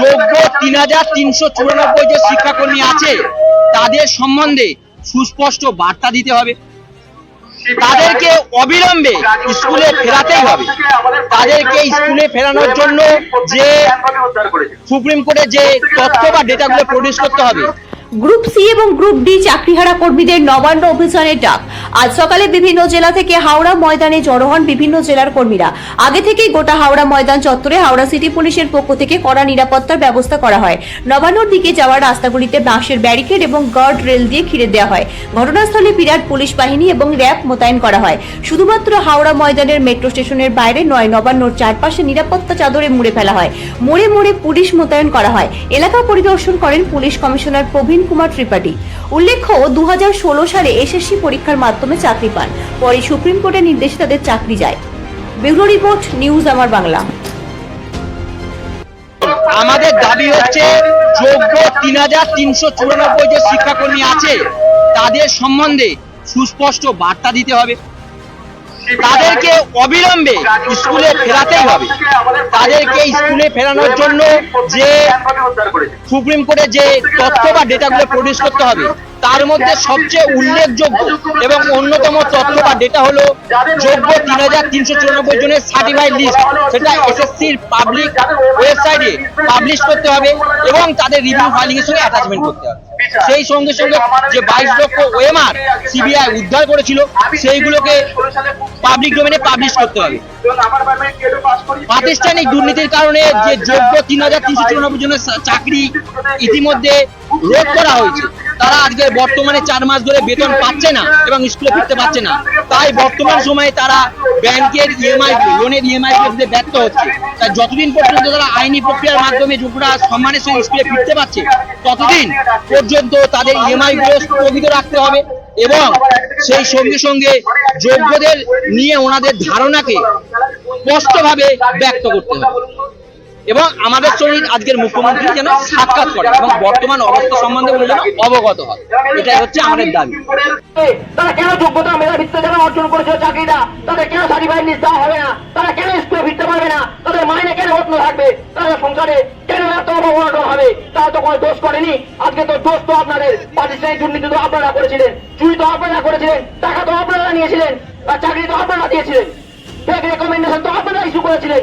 যোগ্য তিন হাজার তিনশো চুরানব্বই যে শিক্ষাকর্মী আছে, তাদের সম্বন্ধে সুস্পষ্ট বার্তা দিতে হবে। তাদেরকে অবিলম্বে স্কুলে ফেরাতেই হবে। তাদেরকে স্কুলে ফেরানোর জন্য যে সুপ্রিম কোর্টে যে তথ্য বা ডেটাগুলো প্রডিউস করতে হবে। গ্রুপ সি এবং গ্রুপ ডি চাকরিহারা কর্মীদের নবান্ন অভিযানের ডাক। আজ সকালে বিভিন্ন জেলা থেকে হাওড়া ময়দানে জড়ো হন বিভিন্ন জেলার কর্মীরা। আগে থেকেই গোটা হাওড়া ময়দান চত্বরে হাওড়া সিটি পুলিশের পক্ষ থেকে কড়া নিরাপত্তার ব্যবস্থা করা হয়। নবান্নর দিকে যাওয়ার রাস্তাগুলিতে বাঁশের ব্যারিকেড এবং গার্ড রেল দিয়ে ঘিরে দেওয়া হয়। ঘটনাস্থলে বিরাট পুলিশ বাহিনী এবং র্যাব মোতায়েন করা হয়। শুধুমাত্র হাওড়া ময়দানের মেট্রো স্টেশনের বাইরে নয়, নবান্নর চারপাশে নিরাপত্তা চাদরে মুড়ে ফেলা হয়। মোড়ে মোড়ে পুলিশ মোতায়েন করা হয়। এলাকা পরিদর্শন করেন পুলিশ কমিশনার প্রবীণ কুমার ত্রিপাঠী। উল্লেখ্য দু হাজার ষোলো সালে এসএসসি পরীক্ষার মাধ্যমে চাকরি পান। পরে সুপ্রিম কোর্টের নির্দেশে তাদের চাকরি যায়। ব্যুরো রিপোর্ট, নিউজ আমার বাংলা। আমাদের দাবি হচ্ছে, যোগ্য তিন হাজার তিনশো চুরানব্বই যে শিক্ষাকর্মী আছে, তাদের সম্বন্ধে সুস্পষ্ট বার্তা দিতে হবে। তাদেরকে অবিলম্বে স্কুলে ফেরাতেই হবে। তাদেরকে স্কুলে ফেরানোর জন্য যে সুপ্রিম কোর্টে যে তথ্য বা ডেটাগুলো প্রডিউস করতে হবে তার মধ্যে সবচেয়ে উল্লেখযোগ্য এবং অন্যতম তথ্য বা ডেটা হলো যোগ্য তিন হাজার তিনশো চুরানব্বই জনের সার্টিফাইড লিস্ট সেটা এসএসসির পাবলিক ওয়েবসাইটে পাবলিশ করতে হবে এবং তাদের রিভিউ ফাইলিং এর সঙ্গে অ্যাটাচমেন্ট করতে হবে। সেই সঙ্গে সঙ্গে যে বাইশ লক্ষ ওএমআর সিবিআই উদ্ধার করেছিল সেইগুলোকে পাবলিক ডোমেনে পাবলিশ করতে হবে। প্রাতিষ্ঠানিক দুর্নীতির কারণে যে যোগ্য তিন হাজার তিনশো চুরানব্বই জনের চাকরি ইতিমধ্যে রোধ করা হয়েছে। তারা আজকে বর্তমানে চার মাস ধরে বেতন পাচ্ছে না এবং স্কুলে ফিরতে পারছে না। তাই বর্তমান সময়ে তারা ব্যাংকের ইএমআই লোনের ইএমআই দিতে ব্যর্থ হচ্ছে তাই যতদিন পর্যন্ত তারা আইনি প্রক্রিয়ার মাধ্যমে যোগ্যরা সম্মানের সঙ্গে স্কুলে ফিরতে পারছে, ততদিন পর্যন্ত তাদের ইএমআই গুলো স্থগিত রাখতে হবে এবং সেই সঙ্গে সঙ্গে যোগ্যদের নিয়ে ওনাদের ধারণাকে স্পষ্টভাবে ব্যক্ত করতে হবে। এবং আমাদের সঙ্গে আজকের মুখ্যমন্ত্রী যেন সাক্ষাৎ করে এবং বর্তমান অবস্থা সম্বন্ধে উনি যেন অবগত হয় এটাই হচ্ছে আমাদের দাবি। তারা কেন যোগ্যতা, মেধা ভিত্তিতে যেন অর্জন করেছিল চাকরিটা? তাদের কেন সার্টিফাইড লিস্ট দেওয়া হবে না? তারা কেন স্কুলে ফিরতে পারবে না? তাদের মাইনে কেন অন্য থাকবে? তাদের সংসারে কেন এত অবমাননা হবে? তারা তো কোনো দোষ করেনি। আজকে তো দোষ তো আপনাদের। প্রাতিষ্ঠানিক দুর্নীতি তো আপনারা করেছিলেন। চুরি তো আপনারা করেছিলেন। টাকা তো আপনারা নিয়েছিলেন। আর চাকরি তো আপনারা দিয়েছিলেন। রেকমেন্ডেশন তো আপনারা ইস্যু করেছিলেন।